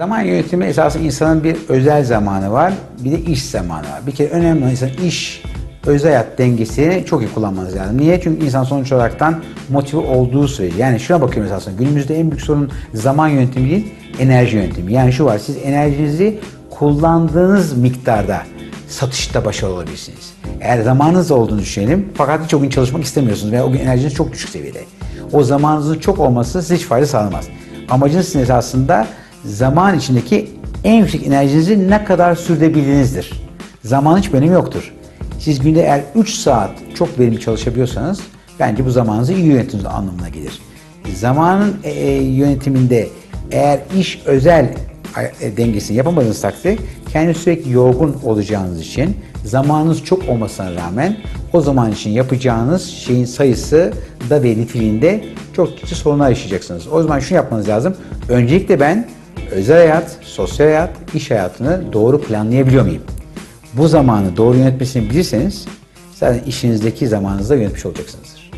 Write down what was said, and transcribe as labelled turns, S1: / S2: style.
S1: Zaman yönetimi esasında insanın bir özel zamanı var, bir de iş zamanı var. Bir kere önemli olan insan iş, özel hayat dengesini çok iyi kullanmanız lazım. Niye? Çünkü insan sonuç olaraktan motive olduğu sürece. Yani şuna bakıyorum esasında. Günümüzde en büyük sorun zaman yönetimi değil, enerji yönetimi. Yani şu var, siz enerjinizi kullandığınız miktarda satışta başarılı olabilirsiniz. Eğer zamanınız olduğunu düşünelim fakat hiç o gün çalışmak istemiyorsunuz veya o gün enerjiniz çok düşük seviyede. O zamanınızın çok olması size hiç fayda sağlamaz. Amacınız sizin esasında zaman içindeki en yüksek enerjinizi ne kadar sürdürebildiğinizdir. Zaman hiç önemi yoktur. Siz günde eğer 3 saat çok verimli çalışabiliyorsanız bence bu zamanınızı iyi yönettiğiniz anlamına gelir. Zamanın e, e, yönetiminde eğer iş özel e, dengesini yapamadığınız takdirde kendi sürekli yorgun olacağınız için zamanınız çok olmasına rağmen o zaman için yapacağınız şeyin sayısı da ve niteliğinde çok ciddi sorunlar yaşayacaksınız. O zaman şunu yapmanız lazım. Öncelikle ben özel hayat, sosyal hayat, iş hayatını doğru planlayabiliyor muyum? Bu zamanı doğru yönetmesini bilirseniz zaten işinizdeki zamanınızı da yönetmiş olacaksınızdır.